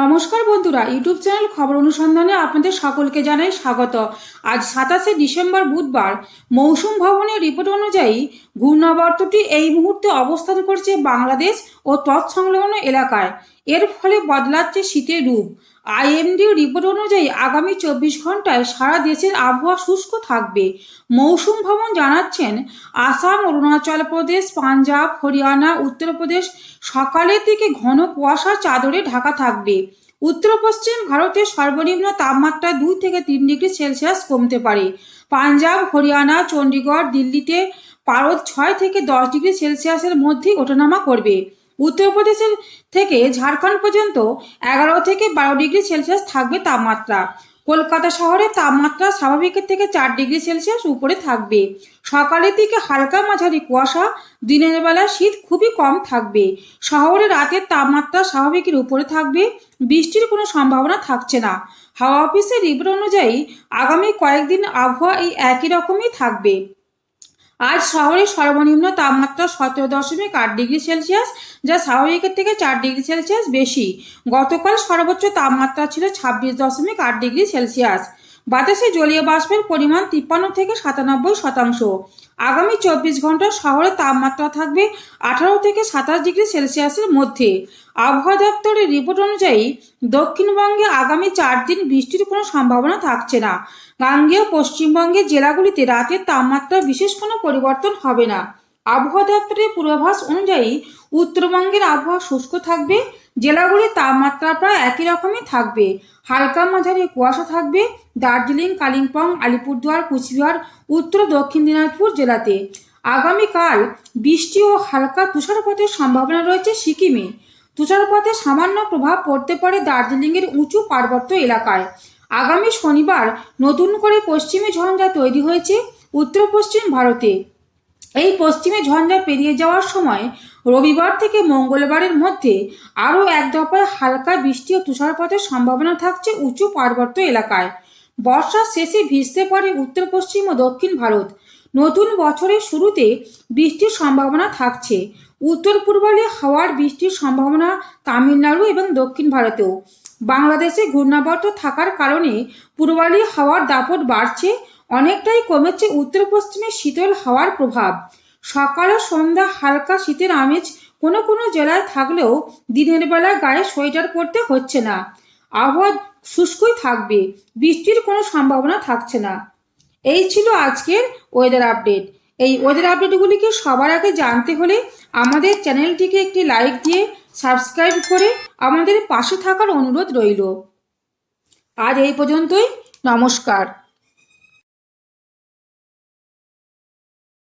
নমস্কার বন্ধুরা, YouTube channel খবর অনুসন্ধানে আপনাদের সকলকে জানাই স্বাগত। আজ সাতাশে ডিসেম্বর বুধবার, মৌসুম ভবনের রিপোর্ট অনুযায়ী ঘূর্ণাবর্তটি এই মুহূর্তে অবস্থান করছে বাংলাদেশ ও তৎসংলগ্ন এলাকায়। এর ফলে বদলাচ্ছে শীতের রূপ। আইএমডির রিপোর্ট অনুযায়ী আগামী চব্বিশ ঘন্টায় সারা দেশের আবহাওয়া শুষ্ক থাকবে। মৌসুম ভবন জানাচ্ছেন আসাম, অরুণাচল প্রদেশ, পাঞ্জাব, হরিয়ানা, উত্তরপ্রদেশ। সকালের দিকে ঘন কুয়াশার চাদরে ঢাকা থাকবে। উত্তর পশ্চিম ভারতের সর্বনিম্ন তাপমাত্রা দুই থেকে তিন ডিগ্রি সেলসিয়াস কমতে পারে। পাঞ্জাব, হরিয়ানা চণ্ডীগড় দিল্লিতে পারদ ছয় থেকে দশ ডিগ্রি সেলসিয়াসের মধ্যেই ওঠানামা করবে। উত্তরপ্রদেশের থেকে ঝাড়খণ্ড পর্যন্ত এগারো থেকে বারো ডিগ্রি সেলসিয়াস থাকবে তাপমাত্রা। কলকাতা শহরে তাপমাত্রা স্বাভাবিকের থেকে চার ডিগ্রি সেলসিয়াস উপরে থাকবে। সকালের দিকে হালকা মাঝারি কুয়াশা, দিনের বেলা শীত খুবই কম থাকবে। শহরে রাতের তাপমাত্রা স্বাভাবিকের উপরে থাকবে, বৃষ্টির কোনো সম্ভাবনা থাকছে না। হাওয়া অফিসের রিপোর্ট অনুযায়ী আগামী কয়েকদিন আবহাওয়া এই একই রকমই থাকবে। আজ শহরে সর্বনিম্ন তাপমাত্রা সতেরো দশমিক আট ডিগ্রি সেলসিয়াস, যা স্বাভাবিকের থেকে চার ডিগ্রি সেলসিয়াস বেশি। গতকাল সর্বোচ্চ তাপমাত্রা ছিল ছাব্বিশ দশমিক আট ডিগ্রি সেলসিয়াস। বাতাসে জলীয় বাষ্পের পরিমাণ তিপ্পান্ন থেকে সাতানব্বই শতাংশ। আগামী চব্বিশ ঘণ্টা শহরের তাপমাত্রা থাকবে আঠারো থেকে সাতাশ ডিগ্রি সেলসিয়াসের মধ্যে। আবহাওয়া দপ্তরের রিপোর্ট অনুযায়ী, দক্ষিণবঙ্গে আগামী চার দিন বৃষ্টির কোনো সম্ভাবনা থাকছে না। গাঙ্গেয় পশ্চিমবঙ্গের জেলাগুলিতে রাতের তাপমাত্রা বিশেষ কোনো পরিবর্তন হবে না। আবহাওয়া দপ্তরের পূর্বাভাস অনুযায়ী উত্তরবঙ্গের আবহাওয়া শুষ্ক থাকবে, জেলাগুলির তাপমাত্রা প্রায় একই রকমই থাকবে। হালকা মাঝারি কুয়াশা থাকবে, দার্জিলিং, কালিম্পং, আলিপুরদুয়ার, কুচবিহার, উত্তর দক্ষিণ দিনাজপুর জেলাতে। আগামীকাল বৃষ্টি ও হালকা তুষারপাতের সম্ভাবনা রয়েছে সিকিমে। তুষারপাতের সামান্য প্রভাব পড়তে পারে দার্জিলিংয়ের উঁচু পার্বত্য এলাকায়। আগামী শনিবার নতুন করে পশ্চিমী ঝঞ্ঝা তৈরি হয়েছে উত্তর পশ্চিম ভারতে। এই পশ্চিমে ঝঞ্ঝা পেরিয়ে যাওয়ার সময় রবিবার থেকে মঙ্গলবারের মধ্যে আরও এক দফায় হালকা বৃষ্টি ও তুষারপাতের সম্ভাবনা থাকছে উঁচু পার্বত্য এলাকায়। বর্ষার শেষে ভিজতে পারে উত্তর, পশ্চিম ও দক্ষিণ ভারত। নতুন বছরের শুরুতে বৃষ্টির সম্ভাবনা থাকছে। উত্তর পূর্বালি হাওয়ার বৃষ্টির সম্ভাবনা তামিলনাড়ু এবং দক্ষিণ ভারতেও। বাংলাদেশে ঘূর্ণাবর্ত থাকার কারণে পূর্বালি হাওয়ার দাপট বাড়ছে। অনেকটাই কমেছে উত্তর পশ্চিমে শীতল হাওয়ার প্রভাব। সকাল ও সন্ধ্যা হালকা শীতের আমেজ কোনো কোনো জেলায় থাকলেও দিনের বেলা গায়ে সোয়েটার পরতে হচ্ছে না। আবহাওয়া শুষ্কই থাকবে, বৃষ্টির কোনো সম্ভাবনা থাকছে না। এই ছিল আজকের ওয়েদার আপডেট এই ওয়েদার আপডেটগুলিকে সবার আগে জানতে হলে আমাদের চ্যানেলটিকে একটি লাইক দিয়ে সাবস্ক্রাইব করে আমাদের পাশে থাকার অনুরোধ রইল। আজ এই পর্যন্তই, নমস্কার।